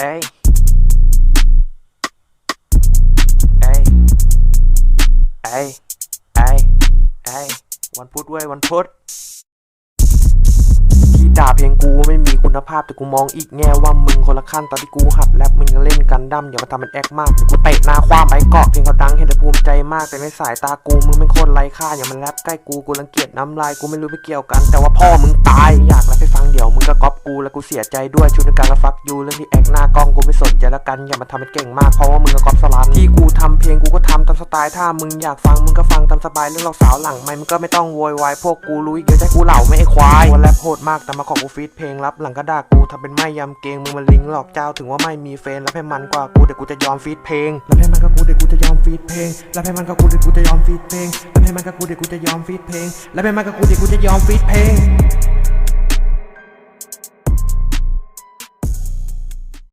เอ้ยเอ้ยเอ้ยเอ้ยเอ้วันพุธเว้ยวันพุธที่ด่าเพลงกูไม่มีคุณภาพแต่กูมองอีกแง่ว่ามึงคนละขั้นตอนที่กูหัดแรปมึงยังเล่นกันดั้มอย่ามาทำเป็นแอคมากเดี๋ยวกูเตะหน้าคว้าไปเกาะเพลงเขาดังเห็นแล้วภูมิใจมากแต่ในสายตากูมึงเป็นคนไร้ค่าอย่ามาแรปใกล้กูกูรังเกียจน้ำลายกูไม่รู้ไม่เกี่ยวกัน แต่ว่าพ่อมึงตายอยากแรปให้ฟังเดี๋ยวมึงก็ แล้วกูเสียใจด้วยชุดในการละฟักยูเรื่องที่แอคหน้ากล้องกูไม่สนใจล้วกันอย่ามาทำเป็นเก่งมากเพราะว่ามึงก็กอปสลันที่กูทำเพลงกูก็ทำตามสไตล์ถ้ามึงอยากฟังมึงก็ฟังตามสบายเรื่องเราสาวหลังไม่มึงก็ไม่ต้องโวยวายพวกกูรู้อีกเยอะใจกูเหล่าไม่ไอ้ควายวันแรปโหดมากแต่มาขอกูฟีดเพลงรับหลังก็ด่ากูทำเป็นไม่ยำเกงมึงมันลิงหลอกเจ้าถึงว่าไม่มีเฟนแล้วให้มันกว่ากูเดี๋ยวกูจะยอมฟีดเพลงแล้วให้มันกับกูเดี๋ยวกูจะยอมฟีดเพลงแล้วให้มันกับกูเดี๋ยวกูจะยอมฟีดเพลงแล้วให้มันกับกูเดี๋ยวกูจะยอมฟีดเพลงแล้วให้มันกับกูเดี๋ยวกูจะยอมฟีดเพลง